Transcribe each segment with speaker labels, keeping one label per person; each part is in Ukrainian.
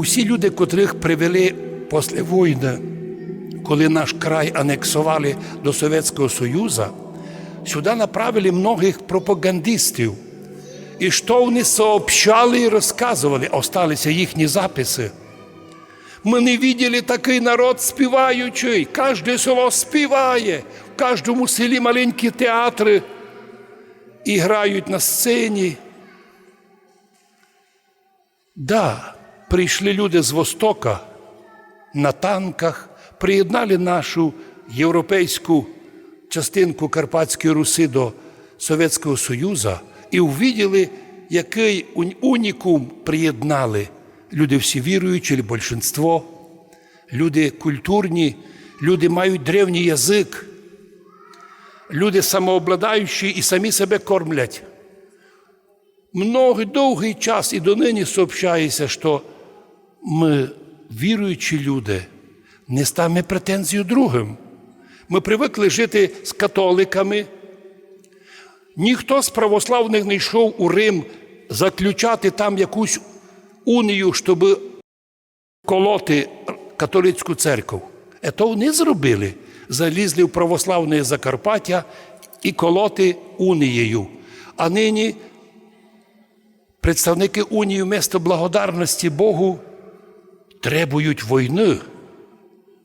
Speaker 1: Усі люди, котрих привели після війни, коли наш край анексували до Совєтського Союзу, сюди направили многих пропагандистів. І що вони сообщали і розказували, осталися їхні записи. Ми не видели такий народ співаючий. Кожне село співає, в кожному селі маленькі театри і грають на сцені. Да, прийшли люди з Востока на танках, приєднали нашу європейську частинку Карпатської Руси до Совєтського Союзу і увиділи, який унікум приєднали. Люди всі віруючі, більшинство, люди культурні, люди мають древній язик, люди самообладаючі і самі себе кормлять. Много довгий час і донині сообщається, що ми, віруючі люди, не ставимо претензію другим. Ми привикли жити з католиками. Ніхто з православних не йшов у Рим заключати там якусь унію, щоб колоти католицьку церкву. Ето вони зробили. Залізли в православне Закарпаття і колоти унією. А нині представники унії вместо благодарності Богу требують війни,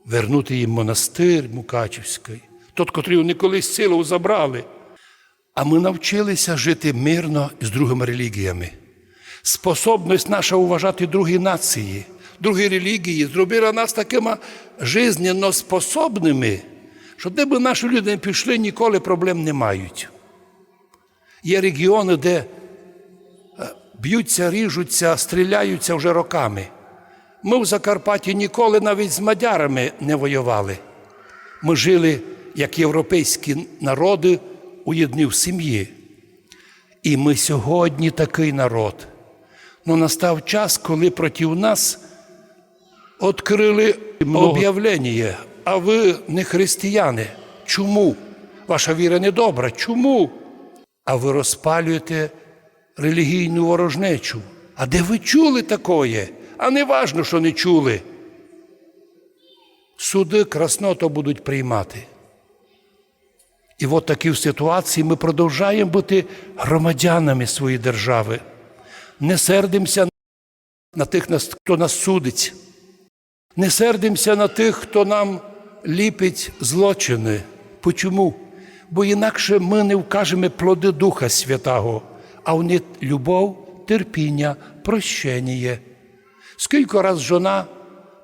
Speaker 1: вернути їм монастир Мукачівський, тот, котрий вони колись силу забрали. А ми навчилися жити мирно з другими релігіями. Способність наша уважати другі нації, другі релігії зробила нас такими жизненно способними, що де б наші люди не пішли, ніколи проблем не мають. Є регіони, де е, б'ються, ріжуться, стріляються вже роками. Ми в Закарпатті ніколи навіть з мадярами не воювали. Ми жили як європейські народи у єдній сім'ї. І ми сьогодні такий народ. Ну настав час, коли проти нас відкрили об'явлення, а ви не християни. Чому? Ваша віра не добра. Чому? А ви розпалюєте релігійну ворожнечу. А де ви чули такое? А не важно, що не чули. Суди красното будуть приймати. І от такі в ситуації ми продовжуємо бути громадянами своєї держави. Не сердимося на тих, хто нас судить. Не сердимося на тих, хто нам ліпить злочини. Почому? Бо інакше ми не вкажемо плоди Духа Святого, а вони любов, терпіння, прощення. Скільки раз жона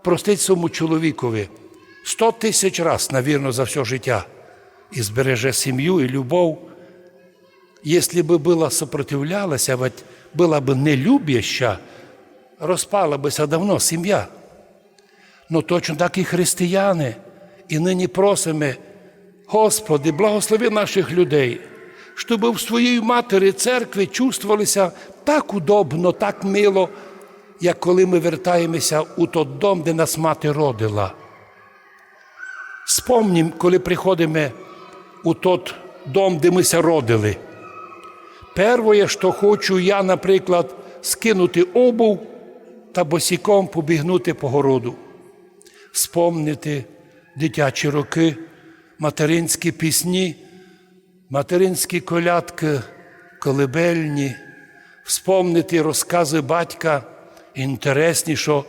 Speaker 1: простить своєму чоловікові? Сто тисяч раз, навірно, за все життя. І збереже сім'ю і любов. Якщо би була сопротивлялася, ведь була б нелюбяща, розпала бися давно сім'я. Ну точно так і християни. І нині просимо, Господи, благослови наших людей, щоб в своїй матері церкві чувствувалися так удобно, так мило, як коли ми вертаємося у той дом, де нас мати родила. Спомнім, коли приходимо у тот дом, де ми ся родили. Перше, що хочу я, наприклад, скинути обув та босіком побігнути по городу, спомнити дитячі роки, материнські пісні, материнські колядки, колибельні, вспомнити розкази батька, інтересні, що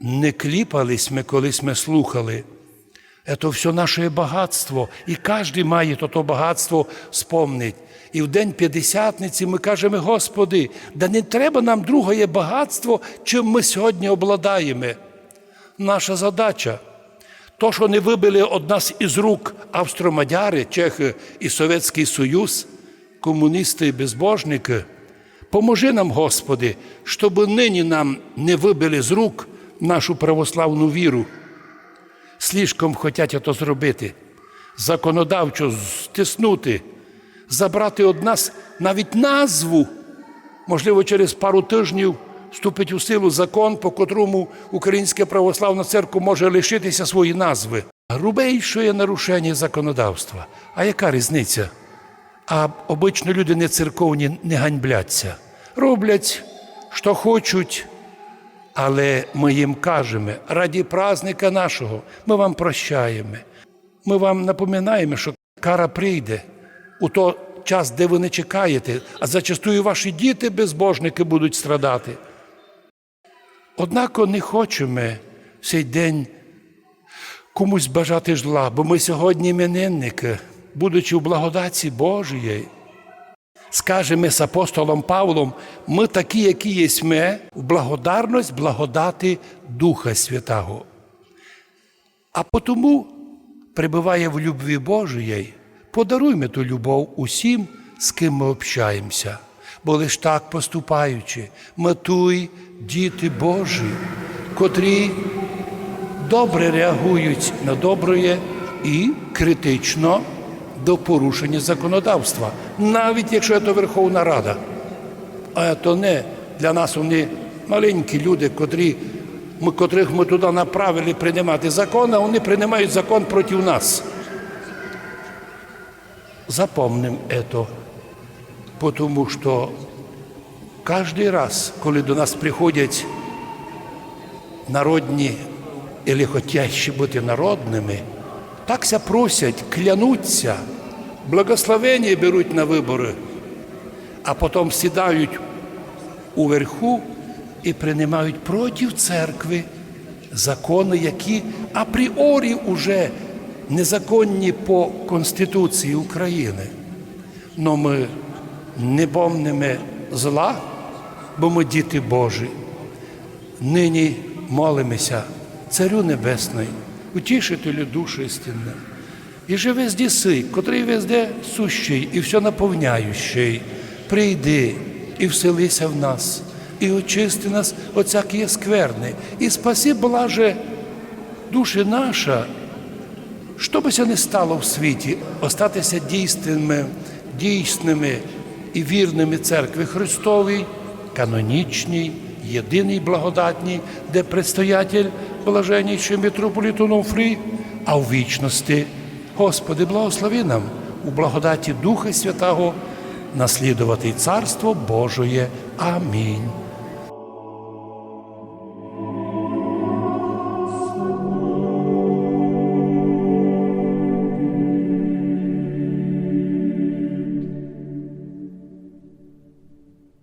Speaker 1: не кліпались ми, колись ми слухали. Это все наше багатство, і кожен має то, то багатство спомнить. І в день п'ятдесятниці ми кажемо, Господи, да не треба нам друге багатство, чим ми сьогодні обладаємо. Наша задача то, що не вибили од нас із рук австромадяри, чехи і Совєтський Союз, комуністи і безбожники, поможи нам, Господи, щоб нині нам не вибили з рук нашу православну віру слишком хочуть то зробити, законодавчо стиснути, забрати од нас навіть назву. Можливо, через пару тижнів вступить у силу закон, по котрому Українська православна церква може лишитися свої назви. Грубейше є нарушення законодавства. А яка різниця? А обично люди не церковні не ганьбляться. Роблять, що хочуть, Але ми їм кажемо, раді праздника нашого, ми вам прощаємо. Ми вам напоминаємо, що кара прийде у той час, де ви не чекаєте, а зачастую ваші діти, безбожники, будуть страдати. Однако не хочемо цей день комусь бажати зла, бо ми сьогодні іменинники, будучи в благодаті Божої. Скажемо з апостолом Павлом, ми такі, які є ми, в благодарність благодати Духа Святого. А потому прибуває в любві Божої, подаруймо ту любов усім, з ким ми общаємося. Бо лиш так поступаючи, ми туй діти Божі, котрі добре реагують на доброє і критично до порушення законодавства, навіть якщо це Верховна Рада. А то не для нас вони маленькі люди, котрі, ми, котрих ми туди направили приймати закон, а вони приймають закон проти нас. Запомним это, потому що кожен раз, коли до нас приходять народні или хотящі бути народними, такся просять, клянуться, благословення беруть на вибори, а потім сідають уверху і приймають проти церкви закони, які апріорі уже незаконні по Конституції України. Но ми не помнимо зла, бо ми діти Божі. Нині молимося Царю Небесний, утішителю душі істинне. І же везде си, котрий везде сущий і все наповняючий, прийди і вселися в нас, і очисти нас всякої скверни, і спаси, блаже, душі наша, що би ся не стало в світі, остатися дійсними, дійсними і вірними церкви Христовій, канонічній, єдиній благодатній, де предстоятель блаженніший митрополит Онуфрій, а в вічності, Господи, благослови нам у благодаті Духа Святого наслідувати Царство Божоє. Амінь.